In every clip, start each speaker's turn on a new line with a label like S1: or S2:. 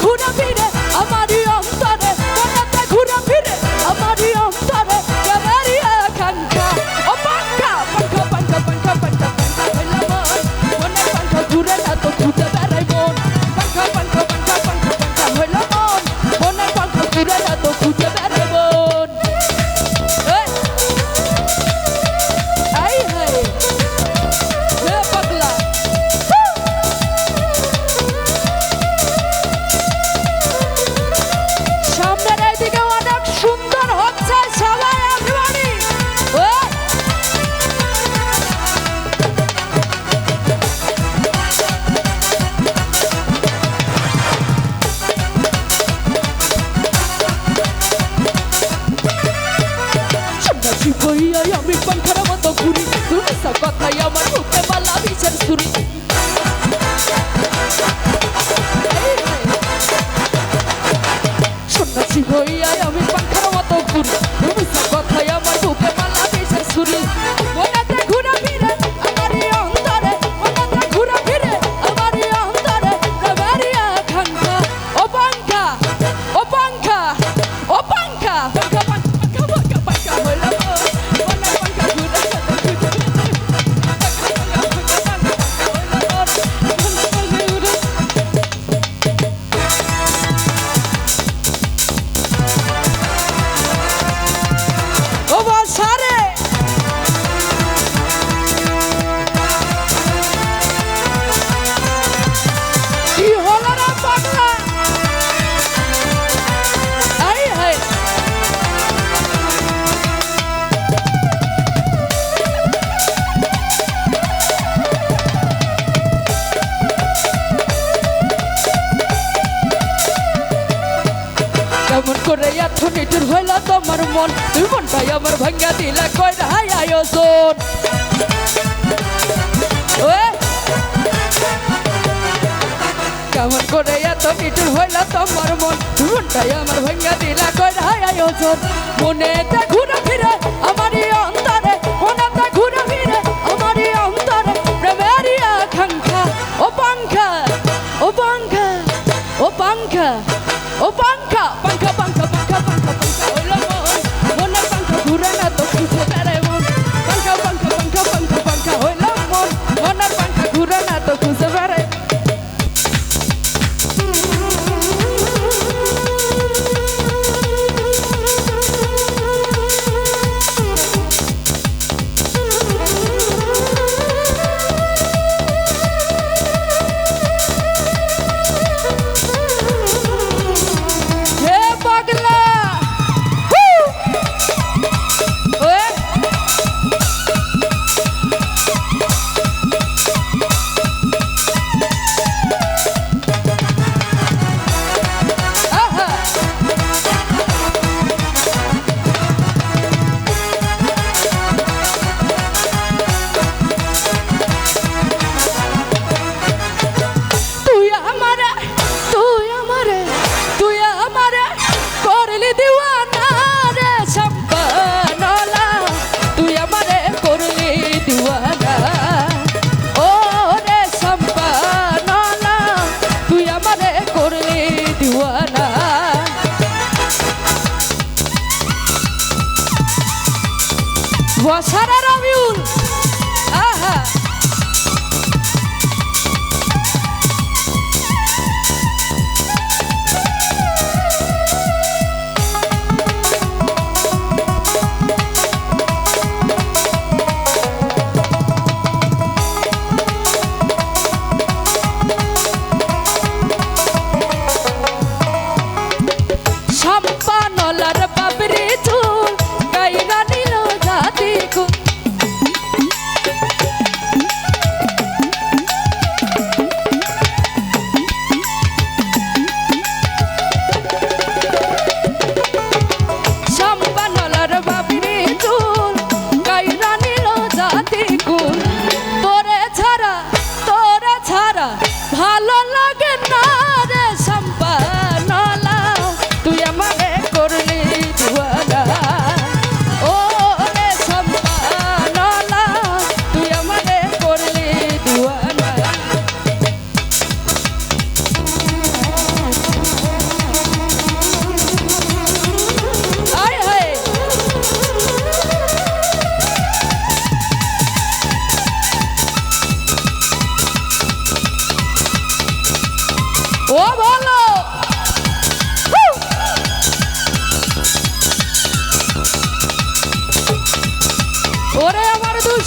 S1: ঘুরে ফিরে আমারই শুরু আমার মন তুই মনটাই আমার ভাঙ্গা দিলা কই রাহাই আয়োজন কেমন করে এত নিটুর হইল তোমার মন তুই মনটাই আমার ভাঙ্গা দিলা কই রাহাই আয়োজন মনে ঘুরে ফিরে আমারই অন্তরে মনে ঘুরে ফিরে আমারই অন্তরে, প্রেমেরই আকাঙ্ক্ষা। ও পাঙ্খা ও পাঙ্খা ও পাঙ্খা ও পাঙ্খা পাঙ্খা পাঙ্খা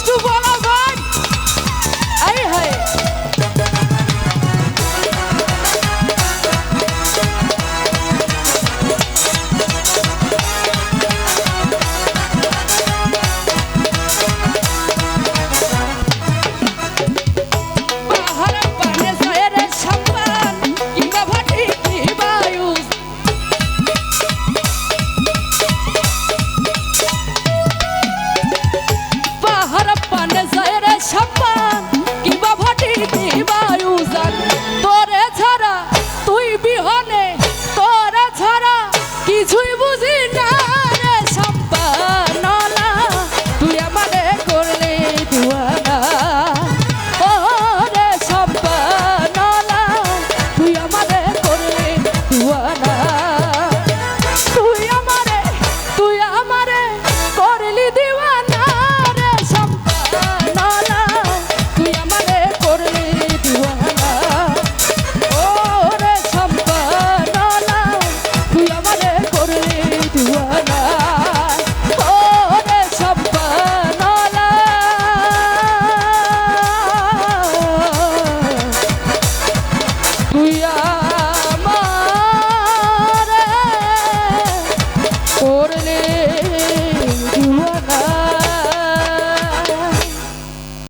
S1: 두 번.